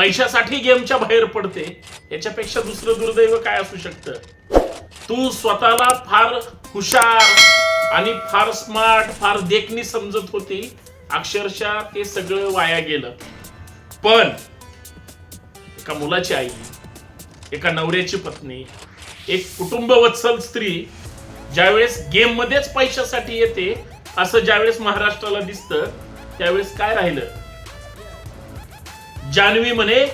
पैशासाठी गेमच्या बाहेर पडते. याच्यापेक्षा दुसरं दुर्दैव काय असू शकतं? तू स्वतःला फार हुशार आणि फार स्मार्ट फार देखणी समजत होती. अक्षरशः ते सगळं वाया गेलं. पण एका मुलाची आई एका नवऱ्याची पत्नी एक कुटुंबवत्सल स्त्री ज्यावेळेस गेम मध्येच पैशासाठी येते असं ज्यावेळेस महाराष्ट्राला दिसतं त्यावेळेस काय राहिलं? जान्हवी म्हणे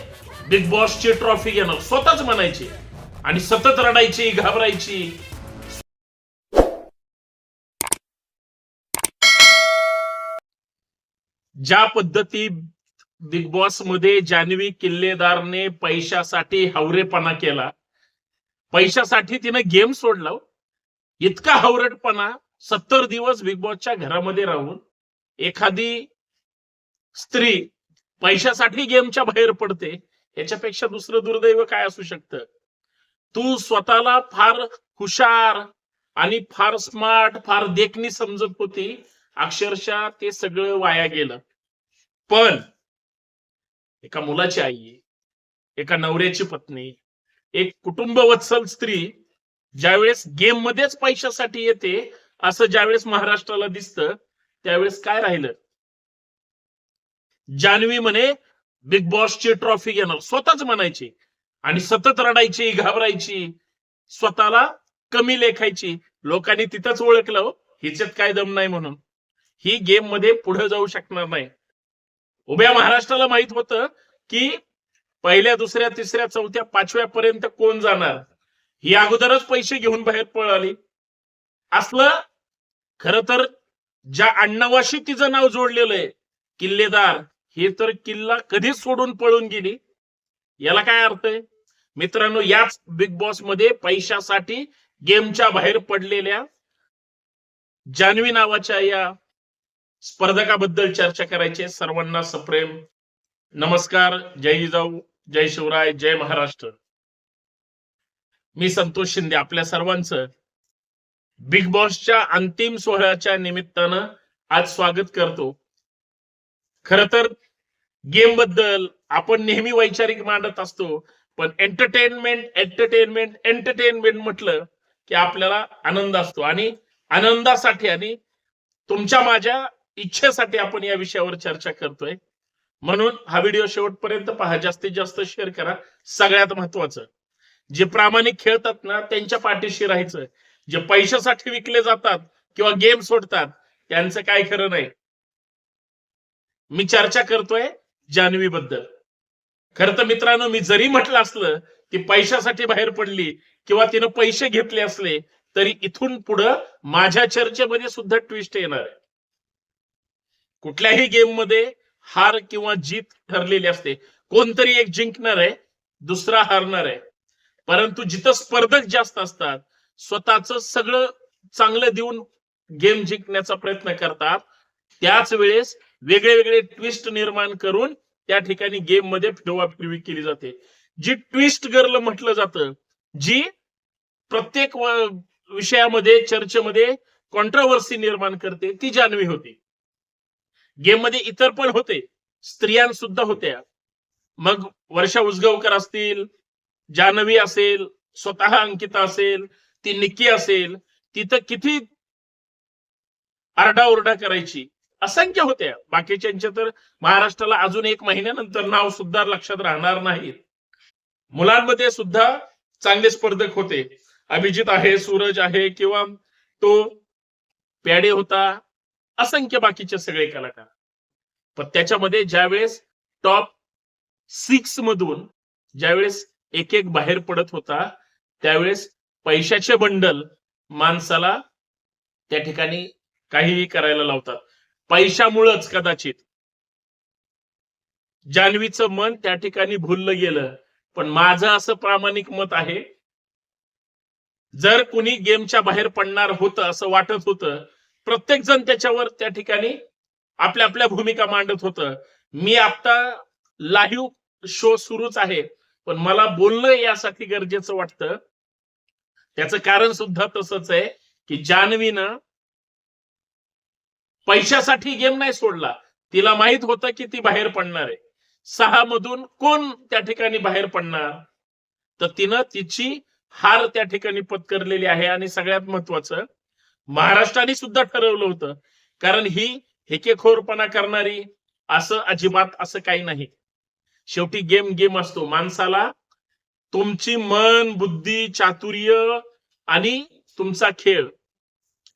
बिग बॉसची ट्रॉफी घेणार. स्वतःच म्हणायची. आणि सतत रडायची घाबरायची. ज्या पद्धती बिग बॉसमध्ये जान्हवी किल्लेदारने पैशासाठी हावरेपणा केला पैशासाठी तिनं गेम सोडला हो. इतका हावरटपणा सत्तर दिवस बिग बॉसच्या घरामध्ये राहून एखादी स्त्री पैशासाठी गेमच्या बाहेर पडते याच्यापेक्षा दुसरं दुर्दैव काय असू शकतं? तू स्वतःला फार हुशार आणि फार स्मार्ट फार देखणी समजत होती. अक्षरशः ते सगळं वाया गेलं. पण एका मुलाची आई एका नवऱ्याची पत्नी एक कुटुंबवत्सल स्त्री ज्यावेळेस गेम मध्येच पैशासाठी येते असं ज्यावेळेस महाराष्ट्राला दिसतं त्यावेळेस काय राहिलं? जान्हवी म्हणे बिग बॉसची ट्रॉफी घेणार. स्वतःच म्हणायची. आणि सतत रडायची घाबरायची. स्वतःला कमी लेखायची. लोकांनी तिथंच ओळखलं हो, हिच्यात काय दम नाही म्हणून. ही गेममध्ये पुढे जाऊ शकणार नाही. उभ्या महाराष्ट्राला माहीत होतं की पहिल्या दुसऱ्या तिसऱ्या चौथ्या पाचव्या पर्यंत कोण जाणार? ही अगोदरच पैसे घेऊन बाहेर पळाली. असलं खर तर ज्या अण्णावाशी तिचं नाव जोडलेलं आहे किल्लेदार हे तर किल्ला कधीच सोडून पळून गेली. याला काय अर्थ आहे? मित्रांनो याच बिग बॉसमध्ये पैशासाठी गेमच्या बाहेर पडलेल्या जान्हवी नावाच्या या स्पर्धकाबद्दल चर्चा करायची सर्वांना सप्रेम. नमस्कार. जय जिजाऊ. जय शिवराय. जय महाराष्ट्र. मी संतोष शिंदे आपल्या सर्वांचं बिग बॉसच्या अंतिम सोहळ्याच्या निमित्तानं आज स्वागत करतो. खर तर गेमबद्दल आपण नेहमी वैचारिक मांडत असतो पण एंटरटेनमेंट एंटरटेनमेंट एंटरटेनमेंट म्हटलं की आपल्याला आनंद असतो. आणि आनंदासाठी आणि तुमच्या माझ्या इच्छेसाठी आपण या विषयावर चर्चा करतोय. म्हणून हा व्हिडिओ शेवटपर्यंत पहा. जास्तीत जास्त शेअर करा. सगळ्यात महत्वाचं जे प्रामाणिक खेळतात ना त्यांच्या पाठीशी राहायचं. जे पैशासाठी विकले जातात किंवा गेम सोडतात त्यांचं काय खरं नाही. मी चर्चा करतोय. जान्हवी बद्दल खर तर मित्रांनो मी जरी म्हटलं असलं की पैशासाठी बाहेर पडली किंवा तिनं पैसे घेतले असले तरी इथून पुढं माझ्या चर्चेमध्ये सुद्धा ट्विस्ट येणार आहे. कुठल्याही गेममध्ये हार किंवा जीत ठरलेली असते. कोणतरी एक जिंकणार आहे दुसरा हारणार आहे. परंतु जिथं स्पर्धक जास्त असतात स्वतःच सगळं चांगलं देऊन गेम जिंकण्याचा प्रयत्न करतात त्याच वेळेस वेगळे वेगळे ट्विस्ट निर्माण करून त्या ठिकाणी गेममध्ये फिरवाफिरवी केली जाते. जी ट्विस्ट गर्ल म्हटलं जातं जी प्रत्येक विषयामध्ये चर्चेमध्ये कॉन्ट्रोवर्सी निर्माण करते ती जान्हवी होती. गेममध्ये इतर पण होते स्त्रिया सुद्धा होत्या. मग वर्षा उजगावकर असतील जान्हवी असेल स्वतः अंकिता असेल ती निक्की असेल तिथं किती आरडाओरडा करायची? असंख्य होत्या बाकीच्यांच्या तर महाराष्ट्राला अजून एक महिन्यानंतर नाव सुद्धा लक्षात राहणार नाहीत. मुलांमध्ये सुद्धा चांगले स्पर्धक होते. अभिजित आहे सूरज आहे किंवा तो प्याडे होता असंख्य बाकीचे सगळे कलाकार. पण त्याच्यामध्ये ज्यावेळेस टॉप सिक्स मधून ज्यावेळेस एक एक बाहेर पडत होता त्यावेळेस पैशाचे बंडल माणसाला त्या ठिकाणी काहीही करायला लावतात. पैशामुळंच कदाचित. जान्हवीचं मन त्या ठिकाणी भुललं गेलं. पण माझं असं प्रामाणिक मत आहे जर कुणी गेमच्या बाहेर पडणार होतं असं वाटत होतं प्रत्येक जण त्याच्यावर त्या ठिकाणी आपल्या आपल्या भूमिका मांडत होतं. मी आता लाईव्ह शो सुरूच आहे पण मला बोलणं यासाठी गरजेचं वाटतं. त्याचं कारण सुद्धा तसंच आहे की जान्हवीनं पैशासाठी गेम नाही सोडला. तिला माहीत होतं की ती बाहेर पडणार आहे. सहा मधून कोण त्या ठिकाणी बाहेर पडणार? तर तिनं तिची हार त्या ठिकाणी पत्करलेली आहे आणि सगळ्यात महत्वाचं महाराष्ट्राने सुद्धा ठरवलं होतं. कारण ही हेकेखोरपणा करणारी असं अजिबात असं काही नाही. शेवटी गेम गेम असतो. माणसाला तुमची मन बुद्धी चातुर्य आणि तुमचा खेळ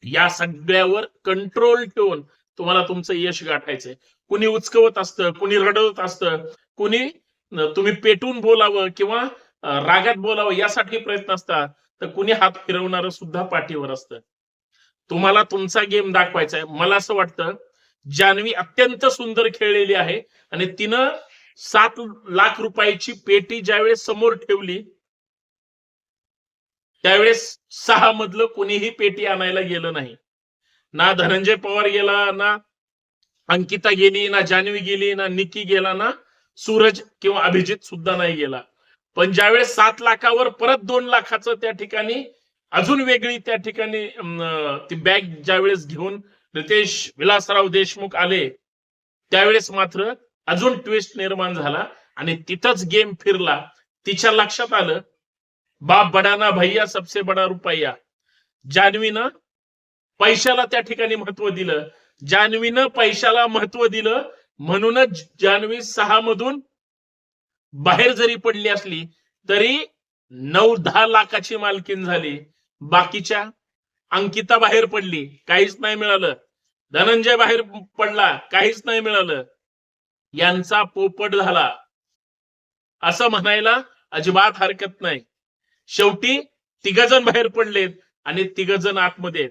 या सगळ्यावर कंट्रोल ठेवून तुम्हाला तुमचं यश गाठायचंय. कुणी उचकवत असतं कुणी रडवत असतं कुणी तुम्ही पेटून बोलावं किंवा रागात बोलावं यासाठी प्रयत्न असतात तर कुणी हात फिरवणार सुद्धा पाठीवर असतं. तुम्हाला तुमचा गेम दाखवायचा आहे मला असं वाटतं जान्हवी अत्यंत सुंदर खेळलेली आहे आणि तिनं सात लाख रुपयाची पेटी ज्यावेळेस समोर ठेवली त्यावेळेस सहा मधलं कोणीही पेटी आणायला गेलं नाही. ना धनंजय पवार गेला ना अंकिता गेली ना जान्हवी गेली ना निकी गेला ना सूरज किंवा अभिजित सुद्धा नाही गेला. पण ज्यावेळेस सात लाखावर परत दोन लाखाचं त्या ठिकाणी अजून वेगळी त्या ठिकाणी ती बॅग ज्यावेळेस घेऊन रितेश विलासराव देशमुख आले त्यावेळेस मात्र अजून ट्विस्ट निर्माण झाला आणि तिथंच गेम फिरला. तिच्या लक्षात आलं बाप बडाना भैया सबसे बडा रुपया। जान्हवीनं पैशाला त्या ठिकाणी महत्त्व दिलं. जान्हवीनं पैशाला महत्त्व दिलं. म्हणूनच जान्हवी सहा मधून बाहेर जरी पडली असली तरी नऊ दहा लाखाची मालकीन झाली. बाकीच्या अंकिता बाहेर पडली. काहीच नाही मिळालं. धनंजय बाहेर पडला. काहीच नाही मिळालं. यांचा पोपट झाला. असं म्हणायला अजिबात हरकत नाही. शेवटी तिघजण बाहेर पडलेत आणि तिघजण आतमध्ये आहेत.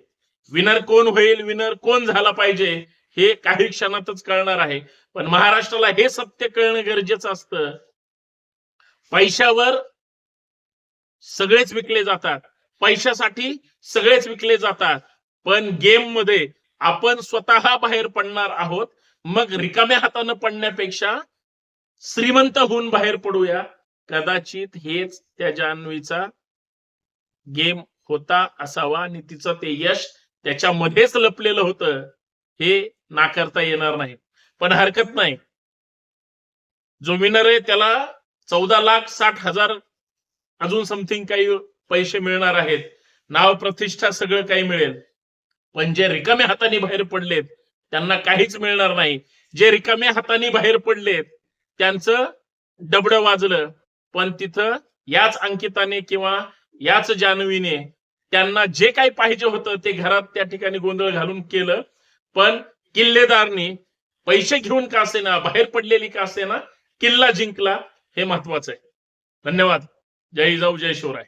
विनर कोण होईल? विनर कोण झाला पाहिजे? हे काही क्षणातच कळणार आहे. पण महाराष्ट्राला हे सत्य कळणं गरजेचं असतं. पैशावर सगळेच विकले जातात. पैशासाठी सगळेच विकले जातात. पण गेममध्ये आपण स्वतः बाहेर पडणार आहोत. मग रिकाम्या हातानं पडण्यापेक्षा श्रीमंत होऊन बाहेर पडूया. कदाचित हेच त्या जान्हवीचा गेम होता असावा. आणि तिचं ते यश त्याच्यामध्येच लपलेलं होतं. हे नाकारता येणार नाही. पण हरकत नाही. जो विनर आहे त्याला चौदा लाख साठ हजार अजून समथिंग काही पैसे मिळणार आहेत. नाव प्रतिष्ठा सगळं काही मिळेल. पण जे रिकाम्या हाताने बाहेर पडलेत त्यांना काहीच मिळणार नाही. जे रिकाम्या हाताने बाहेर पडलेत त्यांचं डबडं वाजलं. पण तिथं याच अंकिताने किंवा याच जान्हवीने त्यांना जे काही पाहिजे होतं ते घरात त्या ठिकाणी गोंधळ घालून केलं. पण किल्लेदारनी पैसे घेऊन का असेना बाहेर पडलेली का असेना किल्ला जिंकला हे महत्वाचं आहे. धन्यवाद. जय जाऊ जय शिवराय.